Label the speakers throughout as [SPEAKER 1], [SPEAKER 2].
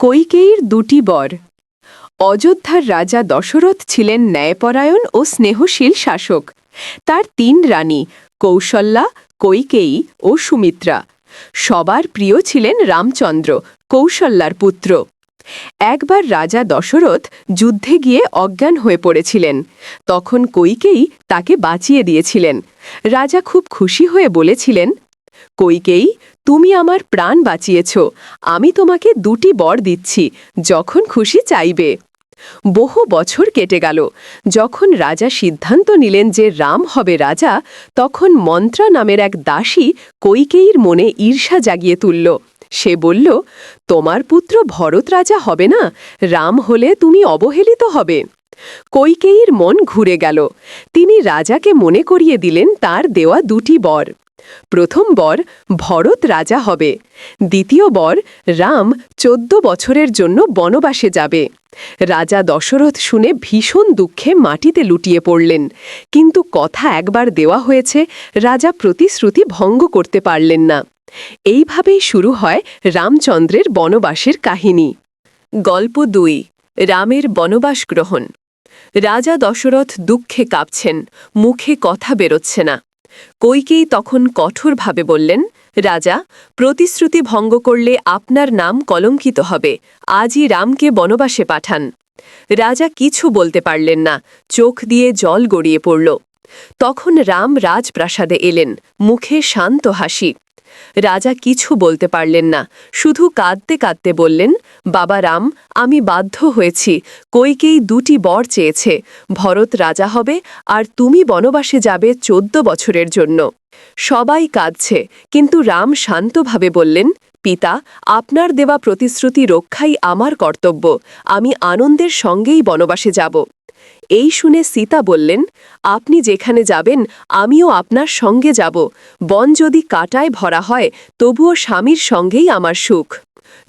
[SPEAKER 1] কৈকেয়ীর দুটি বর। অযোধ্যার রাজা দশরথ ছিলেন ন্যায়পরায়ণ ও স্নেহশীল শাসক। তার তিন রানী, কৌশল্যা, কৈকেয়ী ও সুমিত্রা। সবার প্রিয় ছিলেন রামচন্দ্র, কৌশল্যার পুত্র। একবার রাজা দশরথ যুদ্ধে গিয়ে অজ্ঞান হয়ে পড়েছিলেন। তখন কৈকেয়ী তাকে বাঁচিয়ে দিয়েছিলেন। রাজা খুব খুশি হয়ে বলেছিলেন, কৈকেয়ী তুমি আমার প্রাণ বাঁচিয়েছ। আমি তোমাকে দুটি বর দিচ্ছি, যখন খুশি চাইবে। বহু বছর কেটে গেল। যখন রাজা সিদ্ধান্ত নিলেন যে রাম হবে রাজা, তখন মন্ত্রা নামের এক দাসী কৈকেয়ীর মনে ঈর্ষা জাগিয়ে তুলল। সে বলল, তোমার পুত্র ভরত রাজা হবে না? রাম হলে তুমি অবহেলিত হবে। কৈকেয়ীর মন ঘুরে গেল। তিনি রাজাকে মনে করিয়ে দিলেন তার দেওয়া দুটি বর। প্রথম বর ভরত রাজা হবে। দ্বিতীয় বর রাম চোদ্দ বছরের জন্য বনবাসে যাবে। রাজা দশরথ শুনে ভীষণ দুঃখে মাটিতে লুটিয়ে পড়লেন। কিন্তু কথা একবার দেওয়া হয়েছে, রাজা প্রতিশ্রুতি ভঙ্গ করতে পারলেন না। এইভাবেই শুরু হয় রামচন্দ্রের বনবাসের কাহিনী। গল্প দুই, রামের বনবাস গ্রহণ। রাজা দশরথ দুঃখে কাঁপছেন, মুখে কথা বেরোচ্ছে না। কৈকেয়ী তখন কঠোরভাবে বললেন, রাজা, প্রতিশ্রুতি ভঙ্গ করলে আপনার নাম কলঙ্কিত হবে। আজই রামকে বনবাসে পাঠান। রাজা কিছু বলতে পারলেন না, চোখ দিয়ে জল গড়িয়ে পড়ল। তখন রাম রাজপ্রাসাদে এলেন, মুখে শান্ত হাসি। রাজা কিছু বলতে পারলেন না। শুধু কাঁদতে কাঁদতে বললেন, বাবা রাম, আমি বাধ্য হয়েছি। কৈকেই দুটি বর চেয়েছে। ভরত রাজা হবে আর তুমি বনবাসে যাবে চোদ্দ বছরের জন্য। সবাই কাঁদছে, কিন্তু রাম শান্তভাবে বললেন, পিতা, আপনার দেওয়া প্রতিশ্রুতি রক্ষাই আমার কর্তব্য। আমি আনন্দের সঙ্গেই বনবাসে যাব। এই শুনে সীতা বললেন, আপনি যেখানে যাবেন, আমিও আপনার সঙ্গে যাব। বন যদি কাটায় ভরা হয়, তবুও স্বামীর সঙ্গেই আমার সুখ।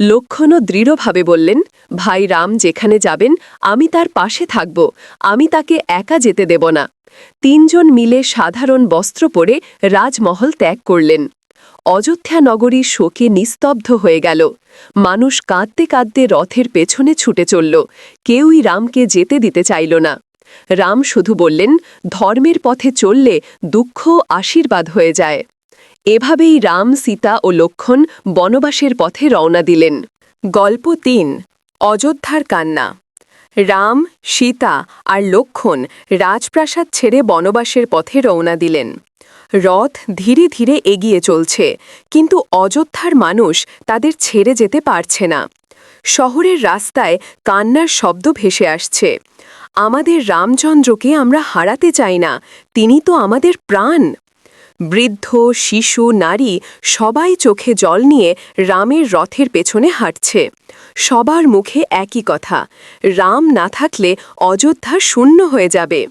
[SPEAKER 1] লক্ষণও দৃঢ়ভাবে বললেন, ভাই রাম, যেখানে যাবেন, আমি তার পাশে থাকব। আমি তাকে একা যেতে দেব না। তিনজন মিলে সাধারণ বস্ত্র পরে রাজমহল ত্যাগ করলেন। অযোধ্যা নগরী শোকে নিস্তব্ধ হয়ে গেল। মানুষ কাঁদতে কাঁদতে রথের পেছনে ছুটে চলল। কেউই রামকে যেতে দিতে চাইল না। রাম শুধু বললেন, ধর্মের পথে চললে দুঃখ আশীর্বাদ হয়ে যায়। এভাবেই রাম, সীতা ও লক্ষণ বনবাসের পথে রওনা দিলেন। গল্প তিন, অযোধ্যার কান্না। রাম, সীতা আর লক্ষণ রাজপ্রাসাদ ছেড়ে বনবাসের পথে রওনা দিলেন। রথ ধীরে ধীরে এগিয়ে চলছে, কিন্তু অযোধ্যার মানুষ তাদের ছেড়ে যেতে পারছে না। শহরের রাস্তায় কান্নার শব্দ ভেসে আসছে। আমাদের রামচন্দ্রকে আমরা হারাতে চাই না, তিনি তো আমাদের প্রাণ। বৃদ্ধ, শিশু, নারী সবাই চোখে জল নিয়ে রামের রথের পেছনে হাঁটছে। সবার মুখে একই কথা, রাম না থাকলে অযোধ্যা শূন্য হয়ে যাবে।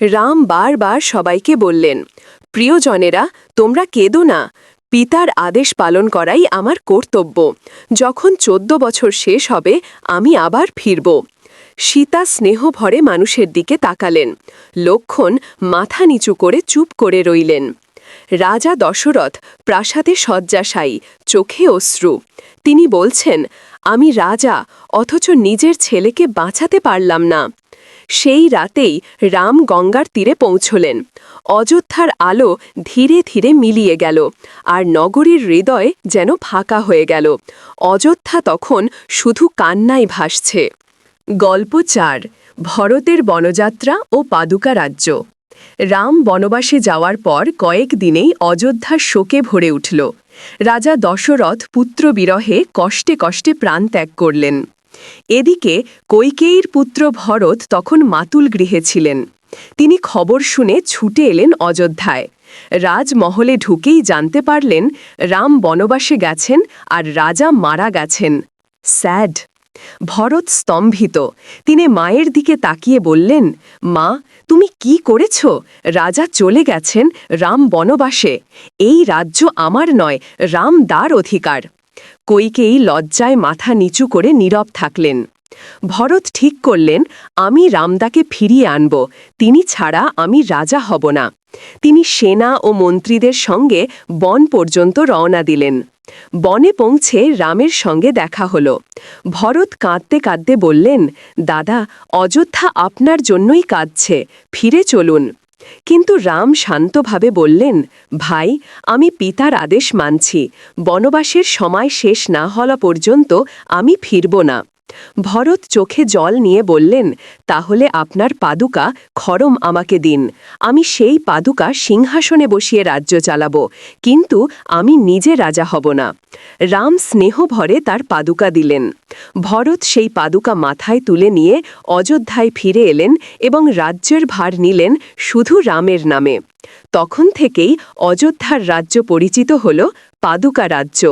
[SPEAKER 1] রাম বারবার সবাইকে বললেন, প্রিয়জনেরা, তোমরা কেঁদো না। পিতার আদেশ পালন করাই আমার কর্তব্য। যখন চোদ্দ বছর শেষ হবে, আমি আবার ফিরব। সীতা স্নেহ ভরে মানুষের দিকে তাকালেন। লক্ষণ মাথা নিচু করে চুপ করে রইলেন। রাজা দশরথ প্রাসাদে শয্যাশায়ী, চোখে অশ্রু। তিনি বলছেন, আমি রাজা, অথচ নিজের ছেলেকে বাঁচাতে পারলাম না। সেই রাতেই রাম গঙ্গার তীরে পৌঁছলেন। অযোধ্যার আলো ধীরে ধীরে মিলিয়ে গেল, আর নগরীর হৃদয় যেন ফাঁকা হয়ে গেল। অযোধ্যা তখন শুধু কান্নাই ভাসছে। গল্প চার, ভরতের বনযাত্রা ও পাদুকা রাজ্য। রাম বনবাসে যাওয়ার পর কয়েক দিনেই অযোধ্যা শোকে ভরে উঠল। রাজা দশরথ পুত্র বিরহে কষ্টে কষ্টে প্রাণ ত্যাগ করলেন। এদিকে কৈকেয়ীর পুত্র ভরত তখন মাতুল গৃহে ছিলেন। তিনি খবর শুনে ছুটে এলেন অযোধ্যায়। রাজমহলে ঢুকেই জানতে পারলেন রাম বনবাসে গেছেন আর রাজা মারা গেছেন। স্যাড। ভরত স্তম্ভিত। তিনি মায়ের দিকে তাকিয়ে বললেন, মা, তুমি কি করেছ? রাজা চলে গেছেন রাম বনবাসে। এই রাজ্য আমার নয়, রাম দ্বার অধিকার। কৈকেয়ী লজ্জায় মাথা নিচু করে নীরব থাকলেন। ভরত ঠিক করলেন, আমি রামদাকে ফিরিয়ে আনব, তিনি ছাড়া আমি রাজা হব না। তিনি সেনা ও মন্ত্রীদের সঙ্গে বন পর্যন্ত রওনা দিলেন। বনে পৌঁছে রামের সঙ্গে দেখা হল। ভরত কাঁদতে কাঁদতে বললেন, দাদা, অযোধ্যা আপনার জন্যই কাঁদছে, ফিরে চলুন। কিন্তু রাম শান্তভাবে বললেন, ভাই, আমি পিতার আদেশ মানছি। বনবাসের সময় শেষ না হওয়া পর্যন্ত আমি ফিরব না। ভরত চোখে জল নিয়ে বললেন, তাহলে আপনার পাদুকা খরম আমাকে দিন। আমি সেই পাদুকা সিংহাসনে বসিয়ে রাজ্য চালাব, কিন্তু আমি নিজে রাজা হব না। রাম স্নেহ ভরে তার পাদুকা দিলেন। ভরত সেই পাদুকা মাথায় তুলে নিয়ে অযোধ্যায় ফিরে এলেন এবং রাজ্যের ভার নিলেন শুধু রামের নামে। তখন থেকেই অযোধ্যার রাজ্য পরিচিত হল পাদুকা রাজ্য।